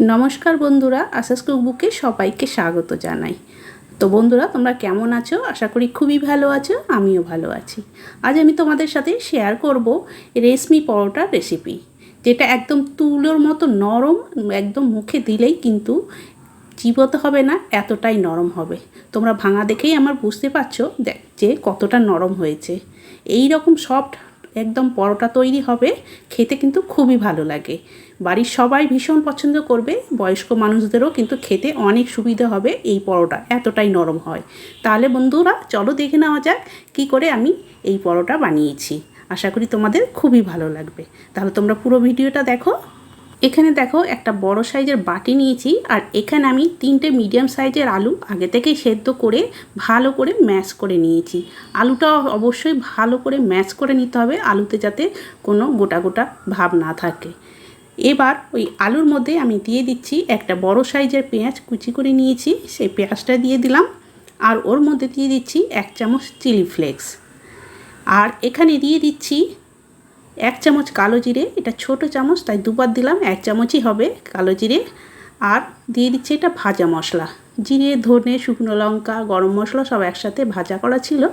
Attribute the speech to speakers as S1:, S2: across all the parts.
S1: নমস্কার বন্ধুরা, আশাস কুকবুকে সবাইকে স্বাগত জানাই। তো বন্ধুরা, তোমরা কেমন আছো? আশা করি খুবই ভালো আছো, আমিও ভালো আছি। আজ আমি তোমাদের সাথে শেয়ার করব রেশমি পরোটার রেসিপি যেটা একদম তুলোর মতো নরম, একদম মুখে দিলেই কিন্তু চিবোতে হবে না, এতটাই নরম হবে। তোমরা ভাঙা দেখেই আমার বুঝতে পারছ যে কতটা নরম হয়েছে। এই রকম সফট একদম পরোটা তৈরি হবে, খেতে কিন্তু খুবই ভালো লাগে। বাড়ির সবাই ভীষণ পছন্দ করবে, বয়স্ক মানুষদেরও কিন্তু খেতে অনেক সুবিধা হবে এই পরোটা, এতটাই নরম হয়। তাহলে বন্ধুরা, চলো দেখে নেওয়া যাক কী করে আমি এই পরোটা বানিয়েছি। আশা করি তোমাদের খুবই ভালো লাগবে। তাহলে তোমরা পুরো ভিডিওটা দেখো। এখানে দেখো একটা বড় সাইজের বাটি নিয়েছি, আর এখানে আমি তিনটে মিডিয়াম সাইজের আলু আগে থেকেই সেদ্ধ করে ভালো করে ম্যাশ করে নিয়েছি। আলুটা অবশ্যই ভালো করে ম্যাশ করে নিতে হবে, আলুতে যাতে কোনো গোটা গোটা ভাব না থাকে। এবার ওই আলুর মধ্যে আমি দিয়ে দিচ্ছি একটা বড় সাইজের পেঁয়াজ কুচি করে নিয়েছি, সেই পেঁয়াজটা দিয়ে দিলাম। আর ওর মধ্যে দিয়ে দিচ্ছি এক চামচ চিলি ফ্লেক্স। আর এখানে দিয়ে দিচ্ছি এক চামচ কালো জিরে, এটা ছোট চামচ, তাই দুবার দিলাম, এক চামচই হবে কালো জিরে। আর দিয়ে দিচ্ছে এটা ভাজা মশলা। জিরে, ধনে, শুকনো লঙ্কা, গরম মশলা সব একসাথে ভাজা করা ছিল,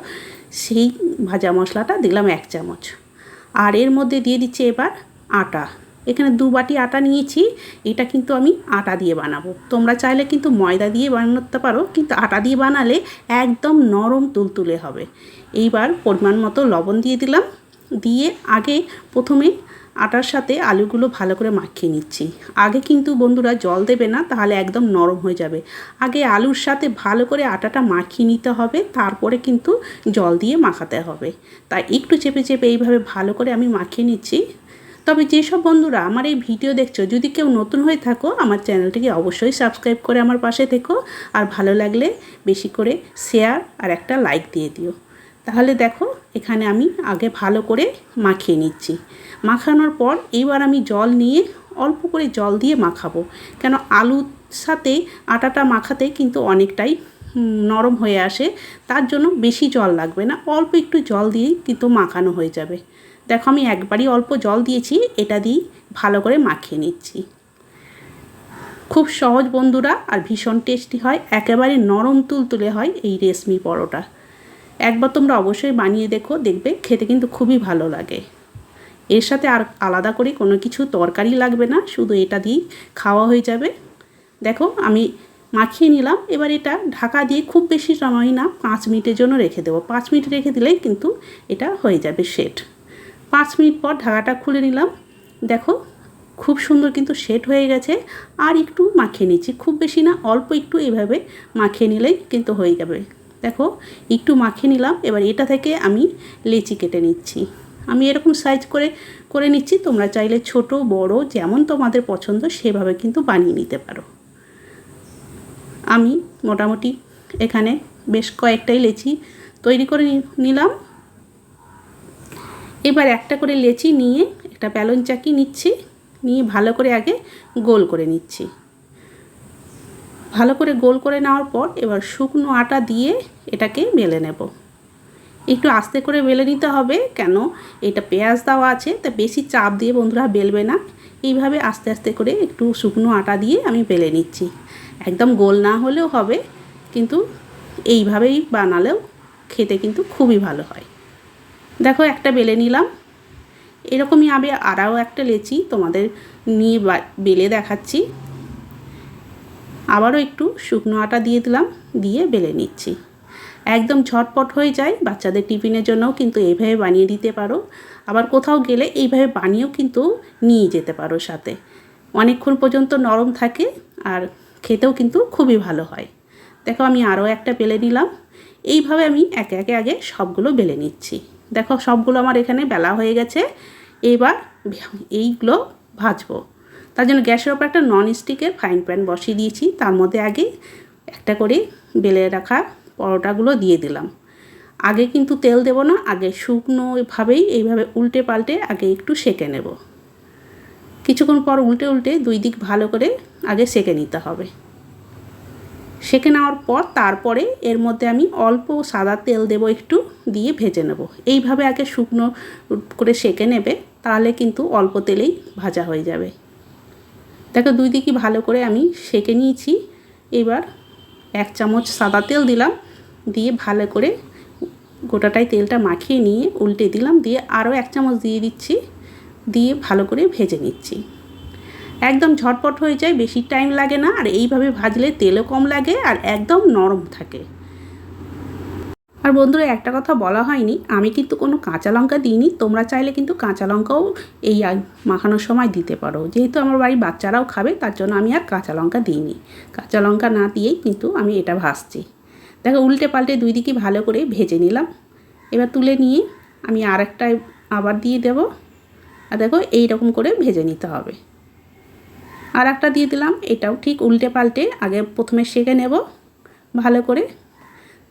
S1: সেই ভাজা মশলাটা দিলাম এক চামচ। আর এর মধ্যে দিয়ে দিচ্ছে এবার আটা। এখানে দু বাটি আটা নিয়েছি, এটা কিন্তু আমি আটা দিয়ে বানাবো। তোমরা চাইলে কিন্তু ময়দা দিয়ে বানাতে পারো, কিন্তু আটা দিয়ে বানালে একদম নরম তুলতুলে হবে। এইবার পরিমাণ মতো লবণ দিয়ে দিলাম। দিয়ে আগে প্রথমে আটার সাথে আলুগুলো ভালো করে মাখিয়ে নিচ্ছি। আগে কিন্তু বন্ধুরা জল দেবে না, তাহলে একদম নরম হয়ে যাবে। আগে আলুর সাথে ভালো করে আটাটা মাখিয়ে নিতে হবে, তারপরে কিন্তু জল দিয়ে মাখাতে হবে। তাই একটু চেপে চেপে এইভাবে ভালো করে আমি মাখিয়ে নিচ্ছি। তবে যেসব বন্ধুরা আমার এই ভিডিও দেখছ, যদি কেউ নতুন হয়ে থাকো, আমার চ্যানেলটিকে অবশ্যই সাবস্ক্রাইব করে আমার পাশে থেকো। আর ভালো লাগলে বেশি করে শেয়ার আর একটা লাইক দিয়ে দিও। তাহলে দেখো, এখানে আমি আগে ভালো করে মাখিয়ে নিচ্ছি। মাখানোর পর এইবার আমি জল নিয়ে অল্প করে জল দিয়ে মাখাবো। কেন আলুর সাথে আটাটা মাখাতে কিন্তু অনেকটাই নরম হয়ে আসে। তার জন্য বেশি জল লাগবে না, অল্প একটু জল দিয়েই কিন্তু মাখানো হয়ে যাবে। দেখো, আমি একবারই অল্প জল দিয়েছি, এটা দিয়েই ভালো করে মাখিয়ে নিচ্ছি। খুব সহজ বন্ধুরা, আর ভীষণ টেস্টি হয়। একেবারে নরম তুলতুলে হয় এই রেশমি পরোটা। একবার তোমরা অবশ্যই বানিয়ে দেখো, দেখবে খেতে কিন্তু খুবই ভালো লাগে। এর সাথে আর আলাদা করে কোনো কিছু তরকারি লাগবে না, শুধু এটা দিয়েই খাওয়া হয়ে যাবে। দেখো, আমি মাখিয়ে নিলাম, এবার এটা ঢাকা দিয়ে খুব বেশি সময় না, পাঁচ মিনিটের জন্য রেখে দেবো। পাঁচ মিনিট রেখে দিলেই কিন্তু এটা হয়ে যাবে সেট। পাঁচ মিনিট পর ঢাকাটা খুলে নিলাম। দেখো, খুব সুন্দর কিন্তু সেট হয়ে গেছে। আর একটু মাখিয়ে নিচ্ছি, খুব বেশি না, অল্প একটু এইভাবে মাখিয়ে নিলেই কিন্তু হয়ে যাবে। দেখো, একটু মাখিয়ে নিলাম, এবার এটা থেকে আমি লেচি কেটে নিচ্ছি। আমি এরকম সাইজ করে করে নিচ্ছি, তোমরা চাইলে ছোট, বড়, যেমন তোমাদের পছন্দ সেভাবে কিন্তু বানিয়ে নিতে পারো। আমি মোটামুটি এখানে বেশ কয়েকটাই লেচি তৈরি করে নিলাম। এবার একটা করে লেচি নিয়ে একটা ব্যালন চাকি নিচ্ছি, নিয়ে ভালো করে আগে গোল করে নিচ্ছি। ভালো করে গোল করে নেওয়ার পর এবার শুকনো আটা দিয়ে এটাকে বেলে নেব। একটু আস্তে করে বেলে নিতে হবে কেন? এটা পেঁয়াজ দেওয়া আছে, তা বেশি চাপ দিয়ে বন্ধুরা বেলবে না। এইভাবে আস্তে আস্তে করে একটু শুকনো আটা দিয়ে আমি বেলে নিচ্ছি। একদম গোল না হলেও হবে, কিন্তু এইভাবেই বানালেও খেতে কিন্তু খুবই ভালো হয়। দেখো একটা বেলে নিলাম। এরকমই আমি আরও একটা লেচি তোমাদের নিয়ে বেলে দেখাচ্ছি। আবারও একটু শুকনো আটা দিয়ে দিলাম, দিয়ে বেলে নিচ্ছি। একদম ঝটপট হয়ে যায়, বাচ্চাদের টিফিনের জন্যও কিন্তু এইভাবে বানিয়ে দিতে পারো। আবার কোথাও গেলে এইভাবে বানিয়েও কিন্তু নিয়ে যেতে পারো সাথে। অনেকক্ষণ পর্যন্ত নরম থাকে আর খেতেও কিন্তু খুবই ভালো হয়। দেখো আমি আরও একটা বেলে নিলাম। এইভাবে আমি একে একে আগে সবগুলো বেলে নিচ্ছি। দেখো সবগুলো আমার এখানে বেলা হয়ে গেছে। এবার এইগুলো ভাজবো। তার জন্য গ্যাসের ওপর একটা নন স্টিকের ফ্রাইং প্যান বসিয়ে দিয়েছি। তার মধ্যে আগে একটা করে বেলে রাখা পরোটাগুলো দিয়ে দিলাম। আগে কিন্তু তেল দেব না, আগে শুকনোভাবেই এইভাবে উল্টে পাল্টে আগে একটু সেকে নেব। কিছুক্ষণ পর উল্টে উল্টে দুই দিক ভালো করে আগে সেকে নিতে হবে। সেকে নেওয়ার পর তারপরে এর মধ্যে আমি অল্প সাদা তেল দেব একটু, দিয়ে ভেজে নেব। এইভাবে আগে শুকনো করে সেকে নেবে, তাহলে কিন্তু অল্প তেলেই ভাজা হয়ে যাবে। দেখো দুই দিকই ভালো করে আমি সেঁকে নিয়েছি। এবার এক চামচ সাদা তেল দিলাম, দিয়ে ভালো করে গোটাটাই তেলটা মাখিয়ে নিয়ে উল্টে দিলাম, দিয়ে আরও এক চামচ দিয়ে দিচ্ছি, দিয়ে ভালো করে ভেজে নিচ্ছি। একদম ঝটপট হয়ে যায়, বেশি টাইম লাগে না, আর এইভাবে ভাজলে তেলও কম লাগে আর একদম নরম থাকে। আর বন্ধুরা, একটা কথা বলা হয়নি, আমি কিন্তু কোনো কাঁচা লঙ্কা দিইনি, তোমরা চাইলে কিন্তু কাঁচা লঙ্কাও এই মাখানোর সময় দিতে পারো। যেহেতু আমার বাড়ির বাচ্চারাও খাবে, তার জন্য আমি আর কাঁচা লঙ্কা দিইনি। কাঁচা লঙ্কা না দিয়েই কিন্তু আমি এটা ভাজছি। দেখো, উল্টে পাল্টে দুই দিকে ভালো করে ভেজে নিলাম। এবার তুলে নিয়ে আমি আর একটা আবার দিয়ে দেব। আর দেখো এই রকম করে ভেজে নিতে হবে। আর একটা দিয়ে দিলাম, এটাও ঠিক উল্টে পাল্টে আগে প্রথমে সেঁকে নেব, ভালো করে।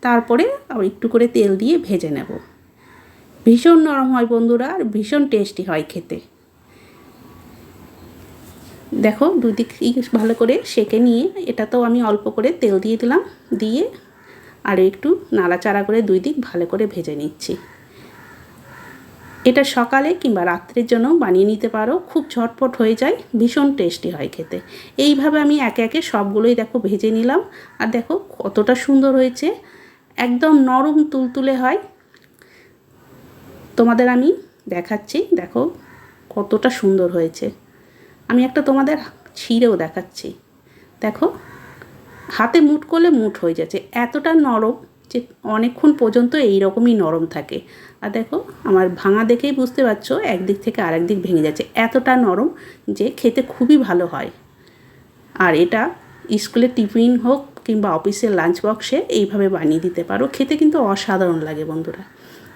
S1: তারপরে আবার একটু করে তেল দিয়ে ভেজে নেব। ভীষণ নরম হয় বন্ধুরা, আর ভীষণ টেস্টি হয় খেতে। দেখো, দুদিক ভালো করে সেঁকে নিয়ে এটাতেও আমি অল্প করে তেল দিয়ে দিলাম, দিয়ে আর একটু নাড়াচাড়া করে দুই দিক ভালো করে ভেজে নিচ্ছি। এটা সকালে কিংবা রাত্রের জন্য বানিয়ে নিতে পারো, খুব ঝটপট হয়ে যায়, ভীষণ টেস্টি হয় খেতে। এইভাবে আমি একে একে সবগুলোই দেখো ভেজে নিলাম, আর দেখো কতটা সুন্দর হয়েছে। একদম নরম তুলতুলে হয়। তোমাদের আমি দেখাচ্ছি, দেখো কতটা সুন্দর হয়েছে। আমি একটা তোমাদের ছিঁড়েও দেখাচ্ছি। দেখো, হাতে মুট করলে মুট হয়ে যাচ্ছে। এতটা নরম যে অনেকক্ষণ পর্যন্ত এই রকমই নরম থাকে। আর দেখো, আমার ভাঙা দেখেই বুঝতে পারছ, একদিক থেকে আরেক দিক ভেঙে যাচ্ছে। এতটা নরম যে খেতে খুবই ভালো হয়। আর এটা স্কুলের টিফিন হোক কিংবা অফিসের লাঞ্চ বক্সে এইভাবে বানিয়ে দিতে পারো। খেতে কিন্তু অসাধারণ লাগে বন্ধুরা।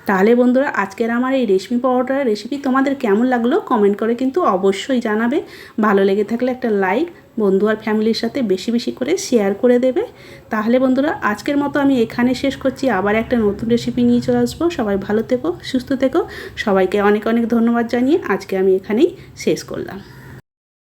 S1: তাহলে বন্ধুরা, আজকের আমার এই রেশমি পাউডার রেসিপি তোমাদের কেমন লাগল কমেন্ট করে কিন্তু অবশ্যই জানাবে। ভালো লেগে থাকলে একটা লাইক বন্ধু আর ফ্যামিলির সাথে বেশি বেশি করে শেয়ার করে দেবে। তাহলে বন্ধুরা, আজকের মতো আমি এখানে শেষ করছি। আবার একটা নতুন রেসিপি নিয়ে চলে আসব। সবাই ভালো থেকো, সুস্থ থেকো। সবাইকে অনেক অনেক ধন্যবাদ জানিয়ে আজকে আমি এখানেই শেষ করলাম।